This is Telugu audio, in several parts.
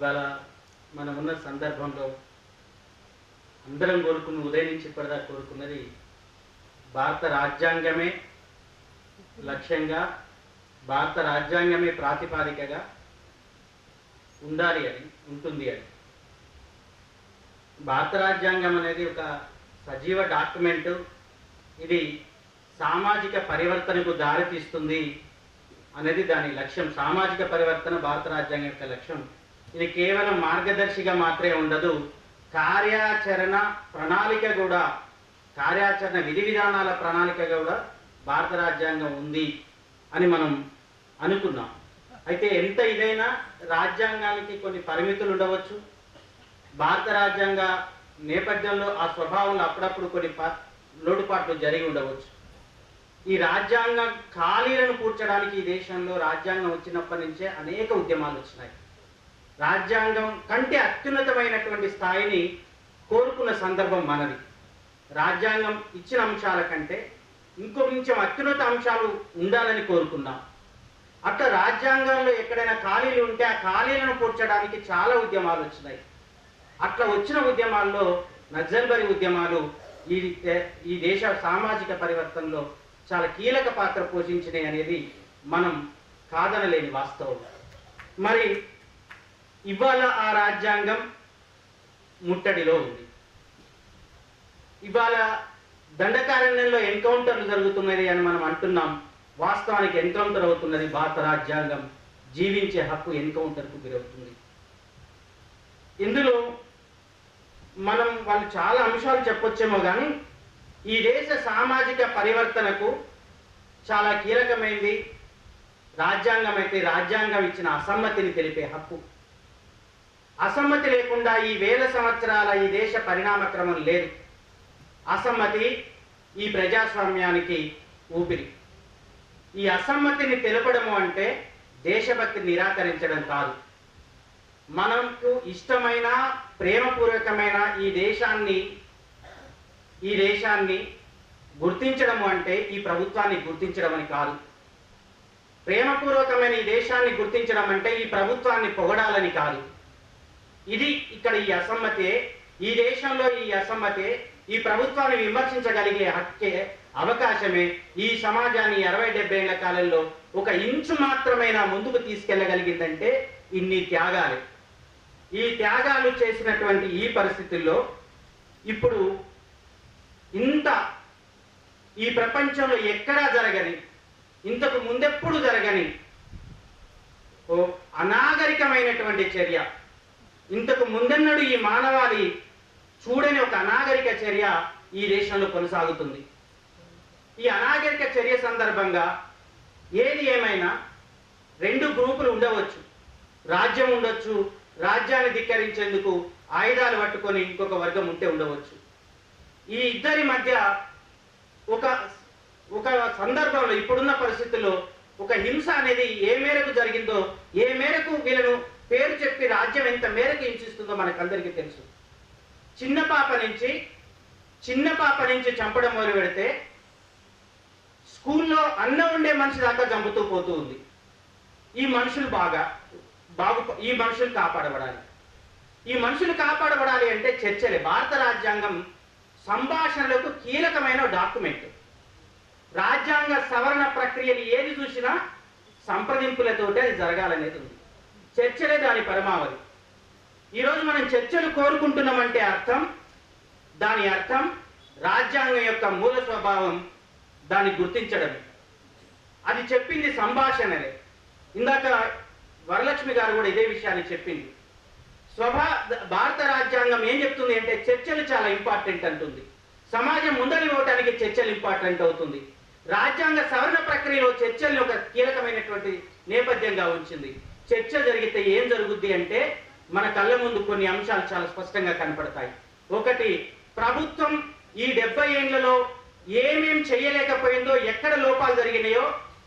ఇవాళ మనం ఉన్న సందర్భంలో అందరం కోరుకున్న ఉదయం నుంచి ఇప్పటిదాకా కోరుకున్నది భారత రాజ్యాంగమే లక్ష్యంగా భారత రాజ్యాంగమే ప్రాతిపాదికగా ఉండాలి అని ఉంటుంది అని. భారత రాజ్యాంగం అనేది ఒక సజీవ డాక్యుమెంటు. ఇది సామాజిక పరివర్తనకు దారితీస్తుంది అనేది దాని లక్ష్యం. సామాజిక పరివర్తన భారత రాజ్యాంగం యొక్క లక్ష్యం. ఇది కేవలం మార్గదర్శిగా మాత్రమే ఉండదు. కార్యాచరణ ప్రణాళిక కూడా కార్యాచరణ విధి విధానాల ప్రణాళిక కూడా భారత రాజ్యాంగం ఉంది అని మనం అనుకున్నాం. అయితే ఎంత ఇదైనా రాజ్యాంగానికి కొన్ని పరిమితులు ఉండవచ్చు. భారత రాజ్యాంగ నేపథ్యంలో ఆ స్వభావంలో అప్పుడప్పుడు కొన్ని ప- లోటుపాట్లు జరిగి ఉండవచ్చు. ఈ రాజ్యాంగ ఖాళీలను పూడ్చడానికి ఈ దేశంలో రాజ్యాంగం వచ్చినప్పటి నుంచే అనేక ఉద్యమాలు వచ్చినాయి. రాజ్యాంగం కంటే అత్యున్నతమైనటువంటి స్థాయిని కోరుకున్న సందర్భం మనది. రాజ్యాంగం ఇచ్చిన అంశాల కంటే ఇంకో కొంచెం అత్యున్నత అంశాలు ఉండాలని కోరుకున్నాం. అట్లా రాజ్యాంగంలో ఎక్కడైనా ఖాళీలు ఉంటే ఆ ఖాళీలను పూడ్చడానికి చాలా ఉద్యమాలు వచ్చినాయి. అట్లా వచ్చిన ఉద్యమాల్లో నక్సల్బరీ ఉద్యమాలు ఈ ఈ దేశ సామాజిక పరివర్తనలో చాలా కీలక పాత్ర పోషించినాయి అనేది మనం కాదనలేని వాస్తవం. మరి ఇవాళ ఆ రాజ్యాంగం ముట్టడిలో ఉంది. ఇవాళ దండకారణ్యంలో ఎన్కౌంటర్లు జరుగుతున్నది అని మనం అంటున్నాం. వాస్తవానికి ఎన్కౌంటర్ అవుతున్నది భారత రాజ్యాంగం. జీవించే హక్కు ఎన్కౌంటర్కు గురవుతుంది. ఇందులో మనం వాళ్ళు చాలా అంశాలు చెప్పొచ్చేమో కానీ ఈ దేశ సామాజిక పరివర్తనకు చాలా కీలకమైనది రాజ్యాంగం అయితే రాజ్యాంగం ఇచ్చిన అసమ్మతిని తెలిపే హక్కు. అసమ్మతి లేకుండా ఈ వేల సంవత్సరాల ఈ దేశ పరిణామ క్రమం లేదు. అసమ్మతి ఈ ప్రజాస్వామ్యానికి ఊపిరి. ఈ అసమ్మతిని తెలపడము అంటే దేశభక్తి నిరాకరించడం కాదు. మనకు ఇష్టమైన ప్రేమపూర్వకమైన ఈ దేశాన్ని ఈ దేశాన్ని గుర్తించడము అంటే ఈ ప్రభుత్వాన్ని గుర్తించడం అని కాదు. ప్రేమపూర్వకమైన ఈ దేశాన్ని గుర్తించడం అంటే ఈ ప్రభుత్వాన్ని పొగడాలని కాదు. ఇది ఇక్కడ ఈ అసమ్మతే ఈ దేశంలో ఈ అసమ్మతే ఈ ప్రభుత్వాన్ని విమర్శించగలిగే హక్కే అవకాశమే ఈ సమాజాన్ని అరవై డెబ్బై ఏళ్ళ కాలంలో ఒక ఇంచు మాత్రమైనా ముందుకు తీసుకెళ్ళగలిగిందంటే ఇన్ని త్యాగాలు. ఈ త్యాగాలు చేసినటువంటి ఈ పరిస్థితుల్లో ఇప్పుడు ఇంత ఈ ప్రపంచంలో ఎక్కడా జరగని ఇంతకు ముందెప్పుడు జరగని ఓ అనాగరికమైనటువంటి చర్య. ఇంతకు ముందెన్నడు ఈ మానవాళి చూడని ఒక అనాగరిక చర్య ఈ దేశంలో కొనసాగుతుంది. ఈ అనాగరిక చర్య సందర్భంగా ఏది ఏమైనా రెండు గ్రూపులు ఉండవచ్చు. రాజ్యం ఉండొచ్చు రాజ్యాన్ని ధిక్కరించేందుకు ఆయుధాలు పట్టుకొని ఇంకొక వర్గం ఉంటే ఉండవచ్చు. ఈ ఇద్దరి మధ్య ఒక ఒక సందర్భంలో ఇప్పుడున్న పరిస్థితుల్లో ఒక హింస అనేది ఏ మేరకు జరిగిందో ఏ మేరకు వీళ్ళను పేరు చెప్పి రాజ్యం ఎంత మేరకు హింసిస్తుందో మనకందరికీ తెలుసు. చిన్న పాప నుంచి చిన్న పాప నుంచి చంపడం మొదలు పెడితే స్కూల్లో అన్నం ఉండే మనిషి దాకా చంపుతూ పోతూ ఉంది. ఈ మనుషులు బాగా బాగు ఈ మనుషులు కాపాడబడాలి. ఈ మనుషులు కాపాడబడాలి అంటే చర్చలే. భారత రాజ్యాంగం సంభాషణలకు కీలకమైన డాక్యుమెంట్. రాజ్యాంగ సవరణ ప్రక్రియలు ఏది చూసినా సంప్రదింపులతోటి అది జరగాలనేది ఉంది. చర్చలే దాని పరమావధి. ఈరోజు మనం చర్చలు కోరుకుంటున్నామంటే అర్థం దాని అర్థం రాజ్యాంగం యొక్క మూల స్వభావం దాన్ని గుర్తించడం అది చెప్పింది సంభాషణలే. ఇందాక వరలక్ష్మి గారు కూడా ఇదే విషయాన్ని చెప్పింది. స్వభా భారత రాజ్యాంగం ఏం చెప్తుంది అంటే చర్చలు చాలా ఇంపార్టెంట్ అంటుంది. సమాజం ముందరి పోవటానికి చర్చలు ఇంపార్టెంట్ అవుతుంది. రాజ్యాంగ సవరణ ప్రక్రియలో చర్చల్ని ఒక కీలకమైనటువంటి నేపథ్యంగా ఉంచింది. చర్చ జరిగితే ఏం జరుగుద్ది అంటే మన కళ్ళ ముందు కొన్ని అంశాలు చాలా స్పష్టంగా కనపడతాయి. ఒకటి ప్రభుత్వం ఈ డెబ్బై ఏళ్ళలో ఏమేం చేయలేకపోయిందో ఎక్కడ లోపాలు జరిగినాయో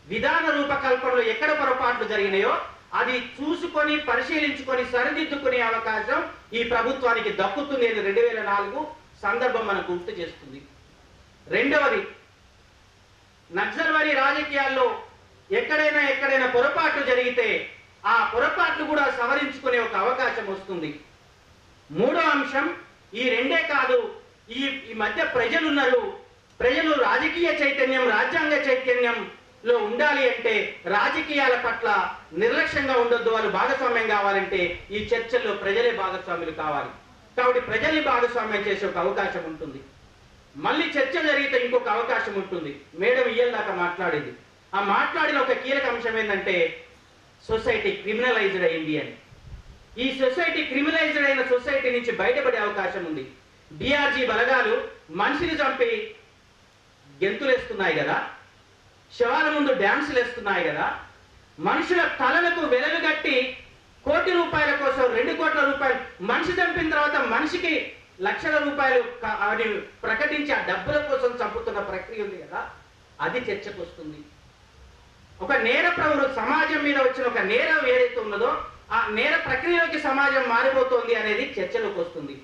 విధాన రూపకల్పనలో ఎక్కడ పొరపాట్లు జరిగినాయో అది చూసుకొని పరిశీలించుకొని సరిదిద్దుకునే అవకాశం ఈ ప్రభుత్వానికి దక్కుతుంది అని రెండు వేల నాలుగు సందర్భం మనకు గుర్తు చేస్తుంది. రెండవది నక్సల్వారీ రాజకీయాల్లో ఎక్కడైనా ఎక్కడైనా పొరపాట్లు జరిగితే ఆ పొరపాట్లు కూడా సవరించుకునే ఒక అవకాశం వస్తుంది. మూడో అంశం ఈ రెండే కాదు ఈ ఈ మధ్య ప్రజలున్నారు. ప్రజలు రాజకీయ చైతన్యం రాజ్యాంగ చైతన్యంలో ఉండాలి అంటే రాజకీయాల పట్ల నిర్లక్ష్యంగా ఉండొద్దు వాళ్ళు భాగస్వామ్యం కావాలంటే ఈ చర్చల్లో ప్రజలే భాగస్వాములు కావాలి. కాబట్టి ప్రజల్ని భాగస్వామ్యం చేసే ఒక అవకాశం ఉంటుంది. మళ్ళీ చర్చ జరిగితే ఇంకొక అవకాశం ఉంటుంది. మేడం ఇయ్యల దాకా మాట్లాడింది. ఆ మాట్లాడిన ఒక కీలక అంశం ఏంటంటే సొసైటీ క్రిమినలైజ్డ్ అయింది అని. ఈ సొసైటీ క్రిమినలైజ్డ్ అయిన సొసైటీ నుంచి బయటపడే అవకాశం ఉంది. డిఆర్జీ బలగాలు మనిషిని చంపి గెంతులేస్తున్నాయి కదా. శవాల ముందు డ్యాన్సులు వేస్తున్నాయి కదా. మనుషుల తలలకు వెలలు కట్టి కోటి రూపాయల కోసం రెండు కోట్ల రూపాయలు మనిషి చంపిన తర్వాత మనిషికి లక్షల రూపాయలు అని ప్రకటించి ఆ డబ్బుల కోసం చంపుతున్న ప్రక్రియ ఉంది కదా. అది చర్చకు వస్తుంది ఒక నేర ప్రవృత్తి సమాజం మీద వచ్చిన ఒక నేరం ఏదైతే ఉన్నదో ఆ నేర ప్రక్రియలోకి సమాజం మారిపోతోంది అనేది చర్చలోకి వస్తుంది.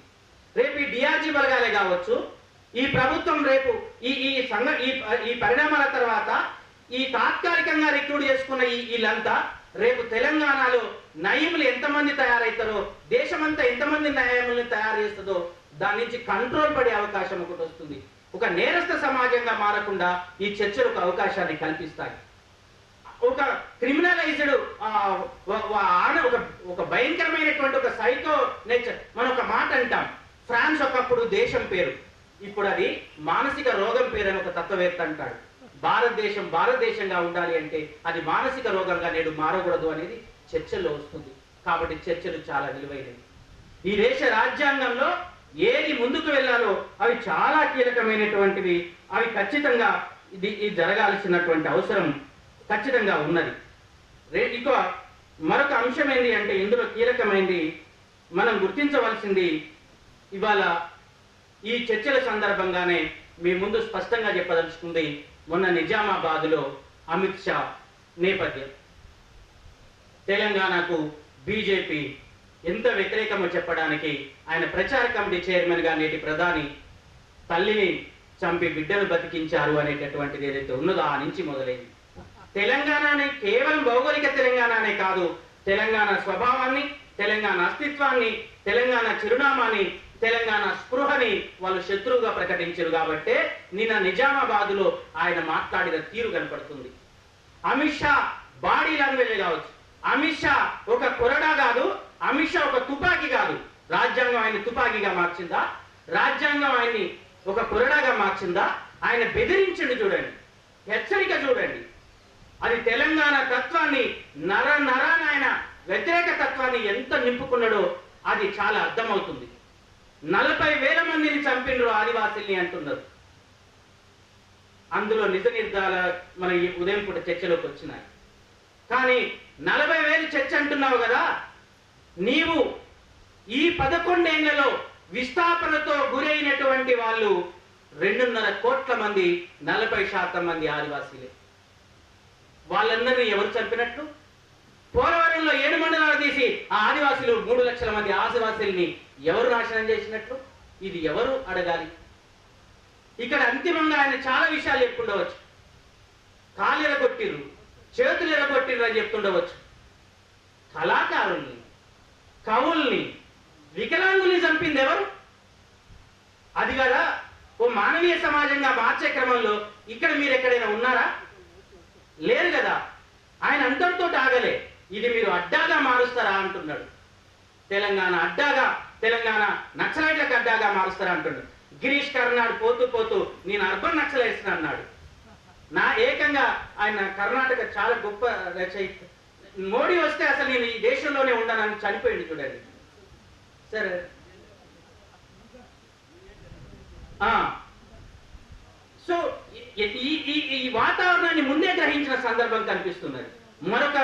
రేపు ఈ డిఆర్జీ బలగాలే కావచ్చు ఈ ప్రభుత్వం రేపు ఈ ఈ సంఘ ఈ ఈ పరిణామాల తర్వాత ఈ తాత్కాలికంగా రిక్రూట్ చేసుకున్న ఈ వీళ్ళంతా రేపు తెలంగాణలో నయములు ఎంతమంది తయారవుతారో దేశమంతా ఎంతమంది నయములను తయారు చేస్తుందో దాని నుంచి కంట్రోల్ పడే అవకాశం ఒకటి వస్తుంది. ఒక నేరస్థ సమాజంగా మారకుండా ఈ చర్చలు ఒక అవకాశాన్ని కల్పిస్తాయి. ఒక క్రిమినలైజ్డ్ ఒక ఒక భయంకరమైనటువంటి ఒక సైకో నేచర్. మనం ఒక మాట అంటాం. ఫ్రాన్స్ ఒకప్పుడు దేశం పేరు. ఇప్పుడు అది మానసిక రోగం పేరు అని ఒక తత్వవేత్త అంటాడు. భారతదేశం భారతదేశంగా ఉండాలి అంటే అది మానసిక రోగంగా నేడు మారకూడదు అనేది చర్చల్లో వస్తుంది. కాబట్టి చర్చలు చాలా విలువైనవి. ఈ దేశ రాజ్యాంగంలో ఏది ముందుకు వెళ్ళాలో అవి చాలా కీలకమైనటువంటివి. అవి ఖచ్చితంగా ఇది ఇది జరగాల్సినటువంటి అవసరం ఖచ్చితంగా ఉన్నది. రే ఇక మరొక అంశం ఏంటి అంటే ఇందులో కీలకమైంది మనం గుర్తించవలసింది ఇవాళ ఈ చర్చల సందర్భంగానే మీ ముందు స్పష్టంగా చెప్పదలుచుకుంది మొన్న నిజామాబాద్లో అమిత్ షా నేపథ్యం. తెలంగాణకు బీజేపీ ఎంత వ్యతిరేకమో చెప్పడానికి ఆయన ప్రచార కమిటీ చైర్మన్గా నేటి ప్రధాని తల్లిని చంపి బిడ్డను బతికించారు అనేటటువంటిది ఏదైతే ఉన్నదో ఆ నుంచి మొదలైంది. తెలంగాణని కేవలం భౌగోళిక తెలంగాణనే కాదు. తెలంగాణ స్వభావాన్ని తెలంగాణ అస్తిత్వాన్ని తెలంగాణ చిరునామాని తెలంగాణ స్పృహని వాళ్ళు శత్రువుగా ప్రకటించారు కాబట్టే నిన్న నిజామాబాదులో ఆయన మాట్లాడిన తీరు కనపడుతుంది. అమిత్ షా బాడీ లాంగ్వేజ్ కావచ్చు. అమిత్ షా ఒక కొరడా కాదు అమిత్ షా ఒక తుపాకీ కాదు. రాజ్యాంగం ఆయన తుపాకీగా మార్చిందా? రాజ్యాంగం ఆయన్ని ఒక కొరడాగా మార్చిందా? ఆయన బెదిరించండి చూడండి. హెచ్చరిక చూడండి. అది తెలంగాణ తత్వాన్ని నర నరాన వ్యతిరేక తత్వాన్ని ఎంత నింపుకున్నాడో అది చాలా అర్థమవుతుంది. నలభై వేల మందిని చంపిండ్రు ఆదివాసుల్ని అంటున్నారు. అందులో నిజ నిర్ధార మన ఈ ఉదయం పూట చర్చలోకి వచ్చినాయి. కానీ నలభై వేలు చర్చ అంటున్నావు కదా? నీవు ఈ పదకొండేళ్ళలో విస్థాపనతో గురైనటువంటి వాళ్ళు రెండున్నర కోట్ల మంది నలభై శాతం మంది ఆదివాసీలే. వాళ్ళందరినీ ఎవరు చంపినట్లు? పోలవరంలో ఏడు మండలాలు తీసి ఆ ఆదివాసులు మూడు లక్షల మంది ఆదివాసుల్ని ఎవరు నాశనం చేసినట్లు? ఇది ఎవరు అడగాలి? ఇక్కడ అంతిమంగా ఆయన చాలా విషయాలు చెప్పుండవచ్చు. కాలు ఎరగొట్టిర్రు చేతులు ఎరగొట్టిర్రు అని చెప్తుండవచ్చు. కళాకారుల్ని కవుల్ని వికలాంగుల్ని చంపింది ఎవరు? అది కదా ఓ మానవీయ సమాజంగా మార్చే క్రమంలో ఇక్కడ మీరు ఎక్కడైనా ఉన్నారా? లేరు కదా? ఆయన అంతటితో ఆగలే ఇది మీరు అడ్డాగా మారుస్తారా అంటున్నాడు. తెలంగాణ అడ్డాగా తెలంగాణ నక్సలైట్లకు అడ్డాగా మారుస్తారా అంటున్నాడు. గిరీష్ కర్నాడు పోతూ పోతూ నేను అర్బన్ నక్సలైట్స్ అన్నాడు. నా ఏకంగా ఆయన కర్ణాటక చాలా గొప్ప రచయిత. మోడీ వస్తే అసలు నేను ఈ దేశంలోనే ఉండనని చనిపోయింది చూడండి. సరే. సో ఈ- వాతావరణాన్ని ముందే గ్రహించిన సందర్భం కనిపిస్తున్నది. మరొక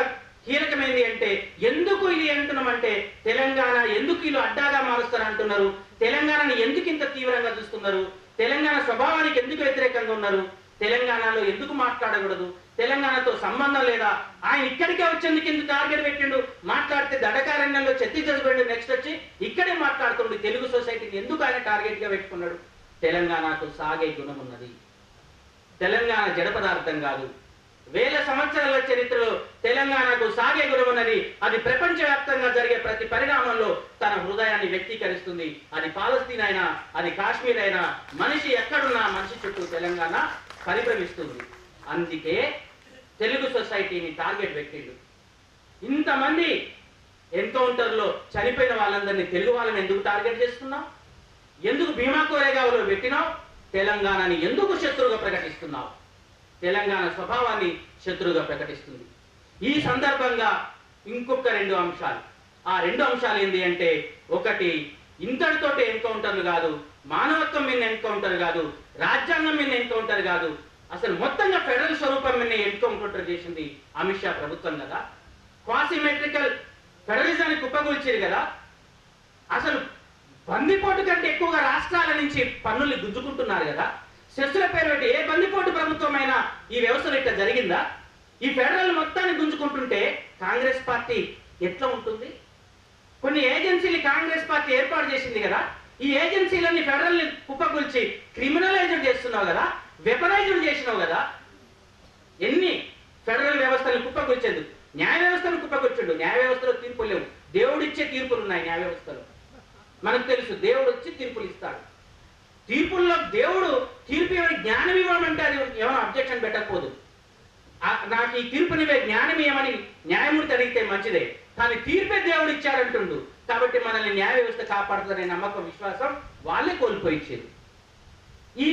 కీలకమైనది అంటే ఎందుకు ఇది అంటున్నామంటే తెలంగాణ ఎందుకు వీళ్ళు అడ్డాగా మారుస్తారు అంటున్నారు? తెలంగాణని ఎందుకు ఇంత తీవ్రంగా చూస్తున్నారు? తెలంగాణ స్వభావానికి ఎందుకు వ్యతిరేకంగా ఉన్నారు? తెలంగాణలో ఎందుకు మాట్లాడకూడదు? తెలంగాణతో సంబంధం లేదా? ఆయన ఇక్కడికే వచ్చేందుకు ఎందుకు టార్గెట్ పెట్టిండు? మాట్లాడితే దడకారణ్యంలో ఛత్తీస్గఢ్ నెక్స్ట్ వచ్చి ఇక్కడే మాట్లాడుతుండు తెలుగు సొసైటీని ఎందుకు ఆయన టార్గెట్గా పెట్టుకున్నాడు? తెలంగాణకు సాగే గుణం ఉన్నది తెలంగాణ జడ పదార్థం కాదు. వేల సంవత్సరాల చరిత్రలో తెలంగాణకు సాగే గురువునని అది ప్రపంచవ్యాప్తంగా జరిగే ప్రతి పరిణామంలో తన హృదయాన్ని వ్యక్తీకరిస్తుంది. అది పాలస్తీన్ అయినా అది కాశ్మీర్ అయినా మనిషి ఎక్కడున్నా మనిషి చుట్టూ తెలంగాణ పరిభ్రమిస్తుంది. అందుకే తెలుగు సొసైటీని టార్గెట్ పెట్టిండు. ఇంతమంది ఎన్కౌంటర్లో చనిపోయిన వాళ్ళందరినీ తెలుగు వాళ్ళని ఎందుకు టార్గెట్ చేస్తున్నావు? ఎందుకు భీమా కోరేగావులో పెట్టినావు? తెలంగాణని ఎందుకు శత్రుగా ప్రకటిస్తున్నావు? తెలంగాణ స్వభావాన్ని శత్రుగా ప్రకటిస్తుంది. ఈ సందర్భంగా ఇంకొక రెండు అంశాలు. ఆ రెండు అంశాలు ఏంటి అంటే ఒకటి ఇంతటితోటి ఎన్కౌంటర్లు కాదు మానవత్వం మీద ఎన్కౌంటర్ కాదు రాజ్యాంగం మీద ఎన్కౌంటర్ కాదు అసలు మొత్తంగా ఫెడరల్ స్వరూపం మీద ఎన్కౌంటర్ చేసింది అమిత్ షా ప్రభుత్వం కదా? క్వాసిమెట్రికల్ ఫెడరలిజాన్ని కుప్పగొల్చారు కదా? అసలు బందిపోటు కంటే ఎక్కువగా రాష్ట్రాల నుంచి పన్నుల్ని గుంజుకుంటున్నారు కదా. సెస్సుల పేరు పెట్టి ఏ బందిపోటు ప్రభుత్వమైనా ఈ వ్యవస్థలు ఇట్లా జరిగిందా? ఈ ఫెడరల్ మొత్తాన్ని గుంజుకుంటుంటే కాంగ్రెస్ పార్టీ ఎట్లా ఉంటుంది? కొన్ని ఏజెన్సీలు కాంగ్రెస్ పార్టీ ఏర్పాటు చేసింది కదా. ఈ ఏజెన్సీలన్నీ ఫెడరల్ కుప్పకూల్చి క్రిమినలైజ్డ్ చేస్తున్నావు కదా. వెపనైజ్డ్ చేసినావు కదా. ఎన్ని ఫెడరల్ వ్యవస్థను కుప్పగొల్చేందు న్యాయ వ్యవస్థను కుప్పకూర్చుండు. న్యాయ వ్యవస్థలో తీర్పులు లేవు. దేవుడిచ్చే తీర్పులు ఉన్నాయి న్యాయ వ్యవస్థలో. మనకు తెలుసు దేవుడు వచ్చి తీర్పులు ఇస్తాడు. తీర్పుల్లో దేవుడు తీర్పు ఇవ్వని జ్ఞానం ఇవ్వమంటే అది ఏమైనా అబ్జెక్షన్ పెట్టకపోదు. నాకు ఈ తీర్పునివే జ్ఞానం ఇవ్వమని న్యాయమూర్తి అడిగితే మంచిదే. కానీ తీర్పే దేవుడు ఇచ్చాడంటుండు. కాబట్టి మనల్ని న్యాయ వ్యవస్థ కాపాడుతుందనే నమ్మకం విశ్వాసం వాళ్ళే కోల్పోయించేది ఈ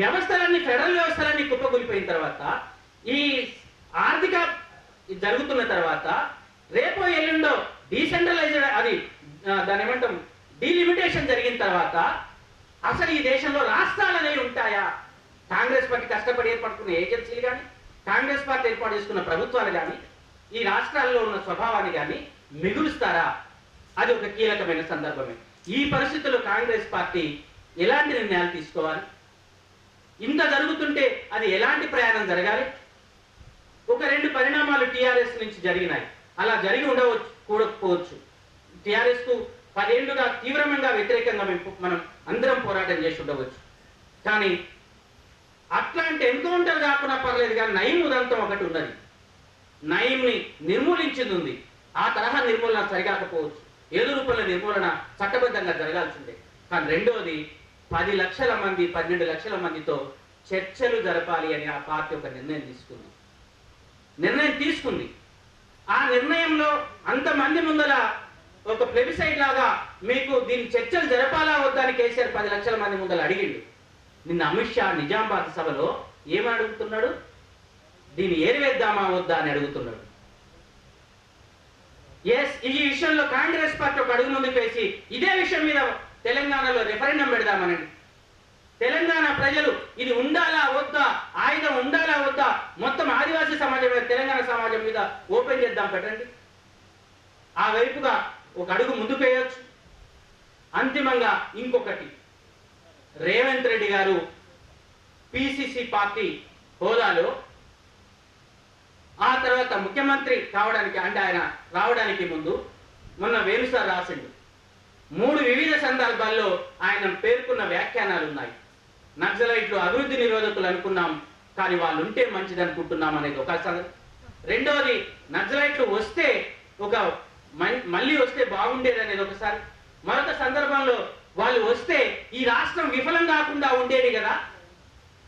వ్యవస్థలన్నీ ఫెడరల్ వ్యవస్థలన్నీ కుప్పకూలిపోయిన తర్వాత ఈ ఆర్థిక జరుగుతున్న తర్వాత రేపో ఎల్లుండో డీసెంట్రలైజ్డ్ అది దాని ఏమంటాం? డీలిమిటేషన్ జరిగిన తర్వాత అసలు ఈ దేశంలో రాష్ట్రాలు అనేవి ఉంటాయా? కాంగ్రెస్ పార్టీ కష్టపడి ఏర్పడుతున్న ఏజెన్సీలు కానీ కాంగ్రెస్ పార్టీ ఏర్పాటు చేసుకున్న ప్రభుత్వాలు కానీ ఈ రాష్ట్రాల్లో ఉన్న స్వభావాన్ని కానీ మిగులుస్తారా? అది ఒక కీలకమైన సందర్భమే. ఈ పరిస్థితుల్లో కాంగ్రెస్ పార్టీ ఎలాంటి నిర్ణయాలు తీసుకోవాలి? ఇంత జరుగుతుంటే అది ఎలాంటి ప్రయాణం జరగాలి? ఒక రెండు పరిణామాలు టీఆర్ఎస్ నుంచి జరిగినాయి. అలా జరిగి ఉండవచ్చు కూడకపోవచ్చు. టీఆర్ఎస్కు పదేళ్ళుగా తీవ్రంగా వ్యతిరేకంగా మేము మనం అందరం పోరాటం చేసి ఉండవచ్చు కానీ అట్లాంటి ఎన్కౌంటర్ కాకుండా పర్లేదు కానీ నయం ఉదంతం ఒకటి ఉన్నది. నయంని నిర్మూలించింది ఉంది. ఆ తరహా నిర్మూలన సరిగాకపోవచ్చు. ఏదో రూపంలో నిర్మూలన చట్టబద్ధంగా జరగాల్సిందే. కానీ రెండోది పది లక్షల మంది పన్నెండు లక్షల మందితో చర్చలు జరపాలి అని ఆ పార్టీ ఒక నిర్ణయం తీసుకుంది. నిర్ణయం తీసుకుంది. ఆ నిర్ణయంలో అంతమంది ముందల ఒక ప్లెబిసైడ్ లాగా మీకు దీని చర్చలు జరపాలా వద్దా అని కేసీఆర్ పది లక్షల మంది ముందలు అడిగిండు. నిన్న అమిత్ షా నిజామాబాద్ సభలో ఏమని అడుగుతున్నాడు దీన్ని ఏరివేద్దామా వద్దా అని అడుగుతున్నాడు. ఎస్ ఈ విషయంలో కాంగ్రెస్ పార్టీ ఒక అడుగు ముందుకు వేసి ఇదే విషయం మీద తెలంగాణలో రెఫరెండం పెడదామని. తెలంగాణ ప్రజలు ఇది ఉండాలా వద్దా ఆయుధం ఉండాలా వద్దా? మొత్తం ఆదివాసీ సమాజం మీద తెలంగాణ సమాజం మీద ఓపెన్ చేద్దాం పెట్టండి. ఆ వైపుగా ఒక అడుగు ముందుకు వేయొచ్చు అంతిమంగా ఇంకొకటి. రేవంత్ రెడ్డి గారు పిసిసి పార్టీ హోదాలో ఆ తర్వాత ముఖ్యమంత్రి కావడానికి అంటే ఆయన రావడానికి ముందు మొన్న వేణుసార్ రాసిండు. మూడు వివిధ సందర్భాల్లో ఆయన పేర్కొన్న వ్యాఖ్యానాలు ఉన్నాయి నక్సలైట్లు అభివృద్ధి నిరోధకులు అనుకున్నాం కానీ వాళ్ళు ఉంటే మంచిది అనుకుంటున్నాం అనేది ఒక సంగతి రెండవది నక్సలైట్లు వస్తే ఒక మళ్ళీ వస్తే బాగుండేది అనేది ఒకసారి. మరొక సందర్భంలో వాళ్ళు వస్తే ఈ రాష్ట్రం విఫలం కాకుండా ఉండేది కదా.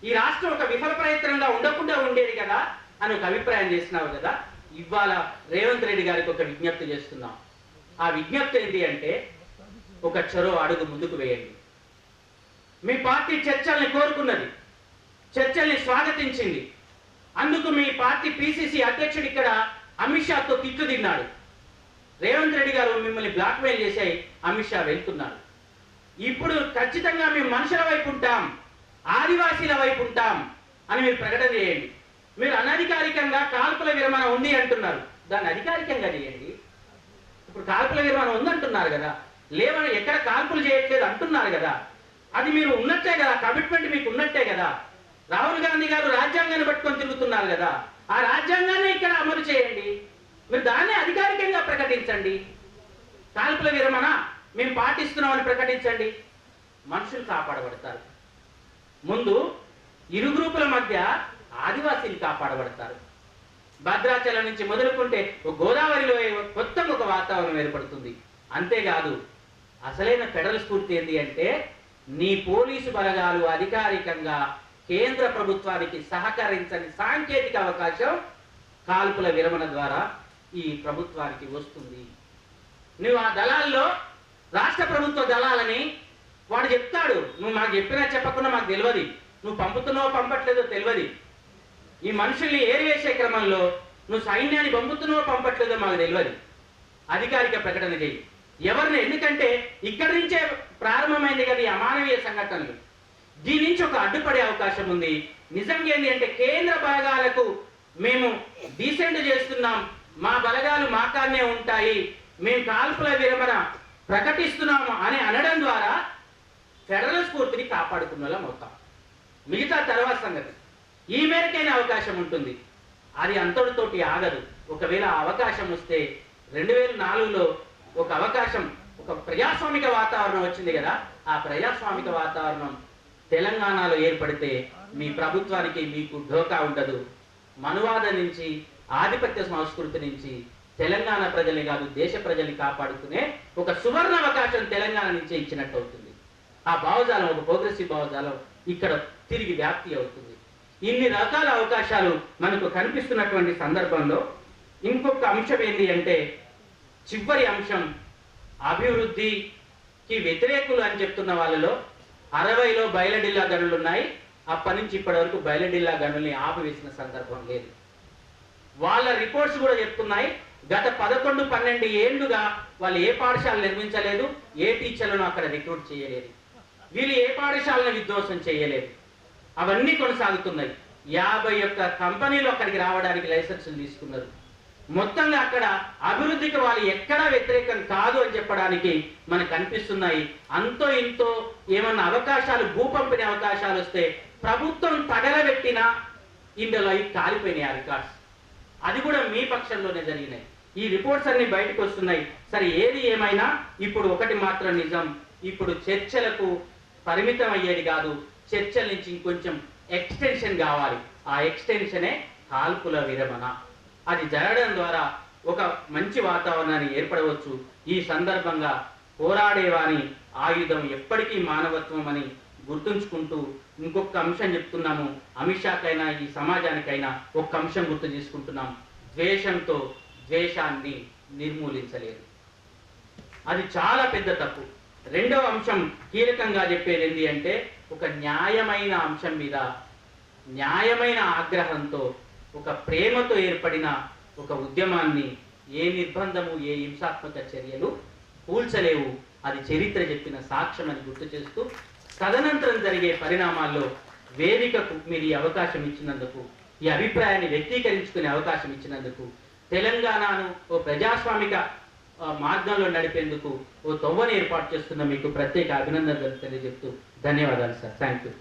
ఈ రాష్ట్రం ఒక విఫల ప్రయత్నంగా ఉండకుండా ఉండేది కదా అని ఒక అభిప్రాయం చేసినావు కదా. ఇవాళ రేవంత్ రెడ్డి గారికి ఒక విజ్ఞప్తి చేస్తున్నాం. ఆ విజ్ఞప్తి ఏంటి అంటే ఒక చొరవ అడుగు ముందుకు వేయండి. మీ పార్టీ చర్చల్ని కోరుకున్నది చర్చల్ని స్వాగతించింది. అందుకు మీ పార్టీ పిసిసి అధ్యక్షుడు ఇక్కడ అమిత్ షాతో తిట్లు తిన్నాడు. రేవంత్ రెడ్డి గారు మిమ్మల్ని బ్లాక్మెయిల్ చేసి అమిత్ షా వెళ్తున్నారు. ఇప్పుడు ఖచ్చితంగా మేము మనుషుల వైపు ఉంటాం ఆదివాసీల వైపు ఉంటాం అని మీరు ప్రకటన చేయండి. మీరు అనధికారికంగా కాల్పుల విరమణ ఉంది అంటున్నారు. దాన్ని అధికారికంగా చేయండి. ఇప్పుడు కాల్పుల విరమణ ఉందంటున్నారు కదా. లేవని ఎక్కడ కాల్పులు చేయట్లేదు అంటున్నారు కదా. అది మీరు ఉన్నట్టే కదా కమిట్మెంట్ మీకు ఉన్నట్టే కదా. రాహుల్ గాంధీ గారు రాజ్యాంగాన్ని పట్టుకొని తిరుగుతున్నారు కదా. ఆ రాజ్యాంగాన్ని ఇక్కడ అమలు చేయండి. మీరు దాన్ని అధికారికంగా ప్రకటించండి. కాల్పుల విరమణ మేము పాటిస్తున్నామని ప్రకటించండి. మనుషులు కాపాడబడతారు. ముందు ఇరు గ్రూపుల మధ్య ఆదివాసీలు కాపాడబడతారు. భద్రాచలం నుంచి మొదలుకుంటే ఒక గోదావరిలో మొత్తం ఒక వాతావరణం ఏర్పడుతుంది. అంతేకాదు అసలైన ఫెడరల్ స్ఫూర్తి ఏంటి అంటే నీ పోలీసు బలగాలు అధికారికంగా కేంద్ర ప్రభుత్వానికి సహకరించని సాంకేతిక అవకాశం కాల్పుల విరమణ ద్వారా ఈ ప్రభుత్వానికి వస్తుంది. నువ్వు ఆ దళాల్లో రాష్ట్ర ప్రభుత్వ దళాలని వాడు చెప్తాడు. నువ్వు మాకు చెప్పినా చెప్పకుండా మాకు తెలియదు నువ్వు పంపుతున్నావో పంపట్లేదో తెలియదు ఈ మనుషుల్ని ఏరివేసే క్రమంలో నువ్వు సైన్యాన్ని పంపుతున్నావో పంపట్లేదో మాకు తెలియదు అధికారిక ప్రకటన చేయి ఎవరిని? ఎందుకంటే ఇక్కడి నుంచే ప్రారంభమైంది కదా ఈ అమానవీయ సంఘటనలు. దీని నుంచి ఒక అడ్డుపడే అవకాశం ఉంది. నిజంగా ఏంటి అంటే కేంద్ర బలగాలకు మేము డీసెంట్ చేస్తున్నాం. మా బలగాలు మాకాన్నే ఉంటాయి. మేము కాల్పుల విరమణ ప్రకటిస్తున్నాము అని అనడం ద్వారా ఫెడరల్ స్ఫూర్తిని కాపాడుకున్న వాళ్ళం అవుతాం. మిగతా తర్వాత సంగతి. ఈ మేరకైన అవకాశం ఉంటుంది. అది అంతటితోటి ఆగదు. ఒకవేళ అవకాశం వస్తే రెండు వేల నాలుగులో ఒక అవకాశం ఒక ప్రజాస్వామిక వాతావరణం వచ్చింది కదా ఆ ప్రజాస్వామిక వాతావరణం తెలంగాణలో ఏర్పడితే మీ ప్రభుత్వానికి మీకు ఢోకా ఉండదు. మనువాద నుంచి ఆధిపత్య సంస్కృతి నుంచి తెలంగాణ ప్రజల్ని కాదు దేశ ప్రజల్ని కాపాడుకునే ఒక సువర్ణ అవకాశం తెలంగాణ నుంచే ఇచ్చినట్టు అవుతుంది. ఆ భావజాలం ఒక ప్రోగ్రెసివ్ భావజాలం ఇక్కడ తిరిగి వ్యాప్తి అవుతుంది. ఇన్ని రకాల అవకాశాలు మనకు కనిపిస్తున్నటువంటి సందర్భంలో ఇంకొక అంశం ఏంటి అంటే చివరి అంశం అభివృద్ధికి వ్యతిరేకులు అని చెప్తున్న వాళ్ళలో అరవైలో బయలడిల్లా గనులు ఉన్నాయి. అప్పటి నుంచి ఇప్పటి వరకు బయలడిల్లా గనుల్ని ఆపివేసిన సందర్భం లేదు. వాళ్ళ రిపోర్ట్స్ కూడా చెప్తున్నాయి. గత పదకొండు పన్నెండు ఏళ్ళుగా వాళ్ళు ఏ పాఠశాల నిర్మించలేదు ఏ టీచర్లను అక్కడ రిక్రూట్ చేయలేదు. వీళ్ళు ఏ పాఠశాలను విధ్వంసం చేయలేదు. అవన్నీ కొనసాగుతున్నాయి. యాభై ఒక్క కంపెనీలు అక్కడికి రావడానికి లైసెన్సులు తీసుకున్నారు. మొత్తంగా అక్కడ అభివృద్ధికి వాళ్ళు ఎక్కడా వ్యతిరేకం కాదు అని చెప్పడానికి మనకు కనిపిస్తున్నాయి అంతో ఇంతో ఏమన్నా అవకాశాలు భూపంపిన అవకాశాలు వస్తే ప్రభుత్వం తగలబెట్టినా ఇందులో అవి కాలిపోయినాయి అవకాశం అది కూడా మీ పక్షంలోనే జరిగినాయి. ఈ రిపోర్ట్స్ అన్ని బయటకు వస్తున్నాయి. సరే ఏది ఏమైనా ఇప్పుడు ఒకటి మాత్రం నిజం. ఇప్పుడు చర్చలకు పరిమితం అయ్యేది కాదు. చర్చల నుంచి ఇంకొంచెం ఎక్స్టెన్షన్ కావాలి. ఆ ఎక్స్టెన్షనే కాల్పుల విరమణ. అది జరగడం ద్వారా ఒక మంచి వాతావరణాన్ని ఏర్పడవచ్చు. ఈ సందర్భంగా పోరాడేవాని ఆయుధం ఎప్పటికీ మానవత్వం అని గుర్తుంచుకుంటూ ఇంకొక అంశం చెప్తున్నాము అమిత్ షాకైనా ఈ సమాజానికైనా ఒక్క అంశం గుర్తు చేసుకుంటున్నాం. ద్వేషంతో ద్వేషాన్ని నిర్మూలించలేదు. అది చాలా పెద్ద తప్పు. రెండవ అంశం కీలకంగా చెప్పేది ఏంటి అంటే ఒక న్యాయమైన అంశం మీద న్యాయమైన ఆగ్రహంతో ఒక ప్రేమతో ఏర్పడిన ఒక ఉద్యమాన్ని ఏ నిర్బంధము ఏ హింసాత్మక చర్యలు కూల్చలేవు. అది చరిత్ర చెప్పిన సాక్ష్యం అని గుర్తు చేస్తూ తదనంతరం జరిగే పరిణామాల్లో వేదికకు మీరు ఈ అవకాశం ఇచ్చినందుకు ఈ అభిప్రాయాన్ని వ్యక్తీకరించుకునే అవకాశం ఇచ్చినందుకు తెలంగాణను ఓ ప్రజాస్వామిక మార్గంలో నడిపేందుకు ఓ తొవ్వని ఏర్పాటు చేస్తున్న మీకు ప్రత్యేక అభినందనలు తెలియజెప్తూ ధన్యవాదాలు సార్. Thank you